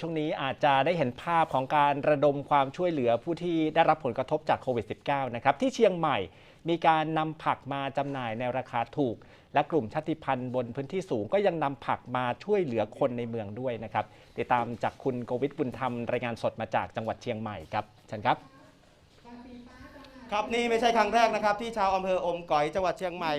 ช่วงนี้อาจจะได้เห็นภาพของการระดมความช่วยเหลือผู้ที่ได้รับผลกระทบจากโควิด -19 นะครับที่เชียงใหม่มีการนำผักมาจำหน่ายในราคาถูก และกลุ่มชาติพันธุ์บนพื้นที่สูงก็ยังนำผักมาช่วยเหลือคนในเมืองด้วยนะครับ ติดตามจากคุณโกวิทบุญธรรมรายงานสดมาจากจังหวัดเชียงใหม่ครับเชิญครับครับนี่ไม่ใช่ครั้งแรกนะครับ ที่ชาวอำเภออมก๋อยจังหวัดเชียงใหม่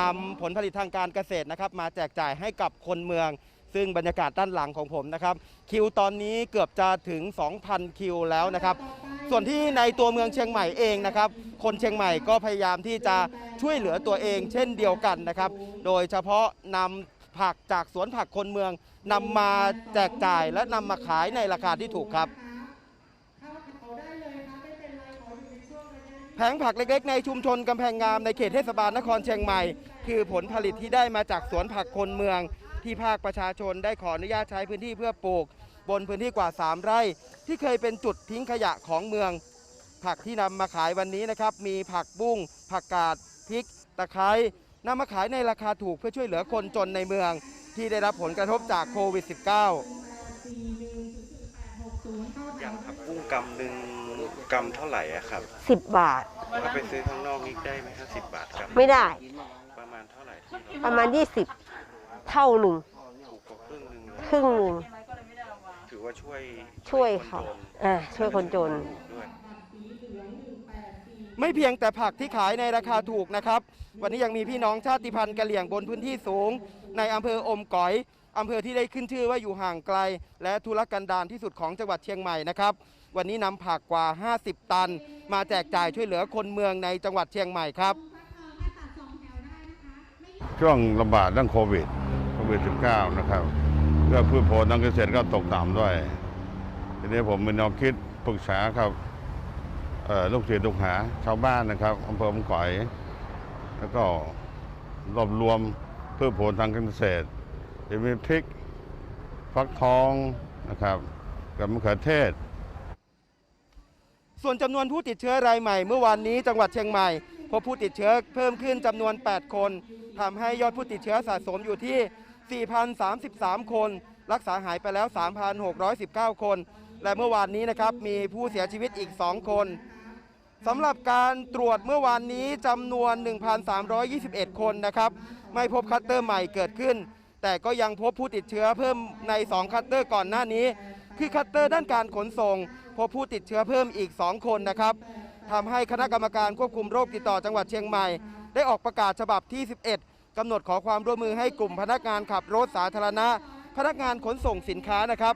นำผลผลิตทางการเกษตรนะครับ มาแจกจ่ายให้กับคนเมือง ซึ่งบรรยากาศด้านหลังของผมนะครับ คิวตอนนี้เกือบจะถึง 2,000 คิวแล้วนะครับ ส่วนที่ในตัวเมืองเชียงใหม่เองนะครับ คนเชียงใหม่ก็พยายามที่จะช่วยเหลือตัวเอง เช่นเดียวกันนะครับ โดยเฉพาะนำผักจากสวนผักคนเมืองนำมาแจกจ่ายและนำมาขายในราคาที่ถูกครับแผงผักเล็กๆ ในชุมชนกำแพงงามในเขตเทศบาลนครเชียงใหม่ คือผลผลิตที่ได้มาจากสวนผักคนเมือง ที่ภาคประชาชนได้ขออนุญาตใช้พื้นที่เพื่อปลูก บนพื้นที่กว่า 3 ไร่ ที่เคยเป็นจุดทิ้งขยะของเมือง ผักที่นำมาขายวันนี้นะครับ มีผักบุ้ง ผักกาดพริก ตะไคร้นำมาขายในราคาถูกเพื่อช่วยเหลือคนจนในเมือง ที่ได้รับผลกระทบจากโควิด -19 อย่างผักบุ้งกำหนึ่งกำเท่าไหร่อะครับสิบบาทถ้าไปซื้อข้างนอกนี่ได้ไหมครับสิบบาทกำไม่ได้ ประมาณเท่าไหร่ที่ประมาณ 20 เท่าหนึ่งถูกกว่าครึ่งหนึ่งเลยครึ่งหนึ่งถือว่าช่วยช่วยคนเขาจนอ่าช่วยคนจน ด้วย ไม่เพียงแต่ผักที่ขายในราคาถูกนะครับ วันนี้ยังมีพี่น้องชาติพันธุ์กะเหรี่ยงบนพื้นที่สูง ในอำเภออมก๋อยอำเภอที่ได้ขึ้นชื่อว่าอยู่ห่างไกล และทุรกันดารที่สุดของจังหวัดเชียงใหม่นะครับ วันนี้นำผักกว่า 50 ตัน มาแจกจ่ายช่วยเหลือคนเมืองในจังหวัดเชียงใหม่ครับ ช่วงระบาดเรื่องโควิดโค วิด -19 นะครับเพื่อพืชผลทางเกษตรก็ตกต่ำด้วย ทีนี้ผมมีแนวคิดปรึกษาครับลูกศิษย์ลูกหาชาวบ้านนะครับอำเภอมก่อย แล้วก็รวบรวมพืชผลทางเกษตรจะมีพริกฟักทองนะครับกับมะเขือเทศ ส่วนจำนวนผู้ติดเชื้อรายใหม่ เมื่อวานนี้จังหวัดเชียงใหม่พบผู้ติดเชื้อเพิ่มขึ้นจำนวน 8 คนทำให้ยอดผู้ติดเชื้อสะสมอยู่ที่ 4,033 คน รักษาหายไปแล้ว 3,619 คน และเมื่อวานนี้นะครับมีผู้เสียชีวิตอีก 2 คนสำหรับการตรวจเมื่อวานนี้จำนวน 1,321 คนนะครับ ไม่พบคัตเตอร์ใหม่เกิดขึ้น แต่ก็ยังพบผู้ติดเชื้อเพิ่มใน 2 คัตเตอร์ก่อนหน้านี้ คือคัตเตอร์ด้านการขนส่ง พบผู้ติดเชื้อเพิ่มอีก 2 คนนะครับทำให้คณะกรรมการควบคุมโรคติดต่อจังหวัดเชียงใหม่ ได้ออกประกาศฉบับที่ 11 กำหนดขอความร่วมมือให้กลุ่มพนักงานขับรถสาธารณะ พนักงานขนส่งสินค้านะครับ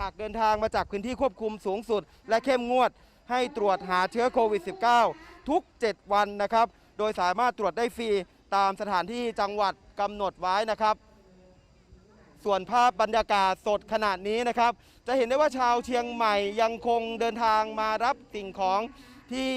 หากเดินทางมาจากพื้นที่ควบคุมสูงสุด และเข้มงวด ให้ตรวจหาเชื้อโควิด -19 ทุก 7 วันนะครับ โดยสามารถตรวจได้ฟรีตามสถานที่จังหวัดกำหนดไว้นะครับ ส่วนภาพบรรยากาศสดขนาดนี้นะครับ จะเห็นได้ว่าชาวเชียงใหม่ยังคงเดินทางมารับสิ่งของที่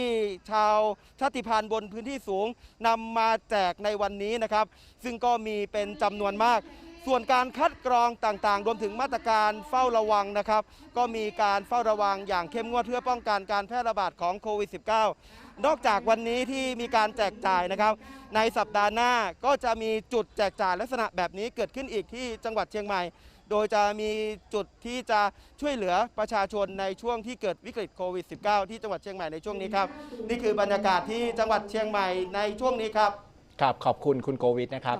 ชาวชาติพันธุ์บนพื้นที่สูงนำมาแจกในวันนี้นะครับ ซึ่งก็มีเป็นจำนวนมาก ส่วนการคัดกรองต่างๆ รวมถึงมาตรการเฝ้าระวังนะครับ ก็มีการเฝ้าระวังอย่างเข้มงวดเพื่อป้องกันการแพร่ระบาดของโควิด -19 นอกจากวันนี้ที่มีการแจกจ่ายนะครับ ในสัปดาห์หน้าก็จะมีจุดแจกจ่ายลักษณะแบบนี้เกิดขึ้นอีกที่จังหวัดเชียงใหม่ โดยจะมีจุดที่จะช่วยเหลือประชาชนในช่วงที่เกิดวิกฤตโควิด -19 ที่จังหวัดเชียงใหม่ในช่วงนี้ครับ นี่คือบรรยากาศที่จังหวัดเชียงใหม่ในช่วงนี้ครับ ครับ ขอบคุณคุณโกวิทนะครับ